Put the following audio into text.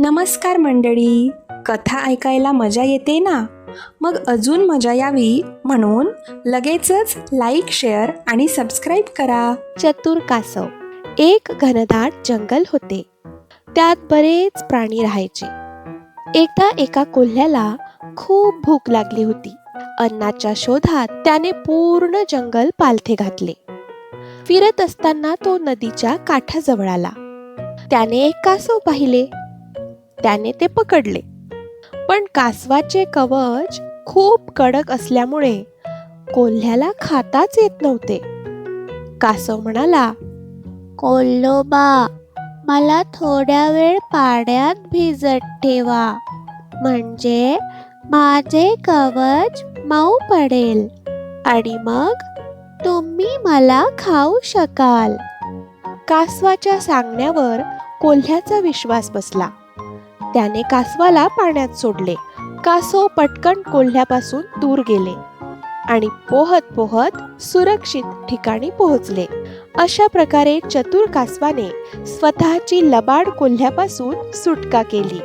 नमस्कार मंडळी. कथा ऐकायला मजा येते ना? मग अजून मजा यावी म्हणून लगेचच लाईक शेअर आणि सबस्क्राईब करा. चतुर कासव. एक घनदाट जंगल होते. त्यात बरेच प्राणी राहायचे. एकदा एका कोल्ह्याला खूप भूक लागली होती. अन्नाच्या शोधात त्याने पूर्ण जंगल पालथे घातले. फिरत असताना तो नदीच्या काठाजवळ आला. त्याने एक कासव पाहिले. त्याने ते पकडले. पण कासवाचे कवच खूप कडक असल्यामुळे कोल्ह्याला खाताच येत नव्हते. कासव म्हणाला कोल्होबा मला थोड्या वेळ पाण्यात भिजत ठेवा. म्हणजे माझे कवच मऊ पडेल आणि मग तुम्ही मला खाऊ शकाल. कासवाच्या सांगण्यावर कोल्ह्याचा विश्वास बसला. त्याने कासवाला पाण्यात सोडले. कासव पटकन कोल्ह्यापासून दूर गेले आणि पोहत पोहत सुरक्षित ठिकाणी पोहोचले. अशा प्रकारे चतुर कासवाने स्वतःची लबाड कोल्ह्यापासून सुटका केली.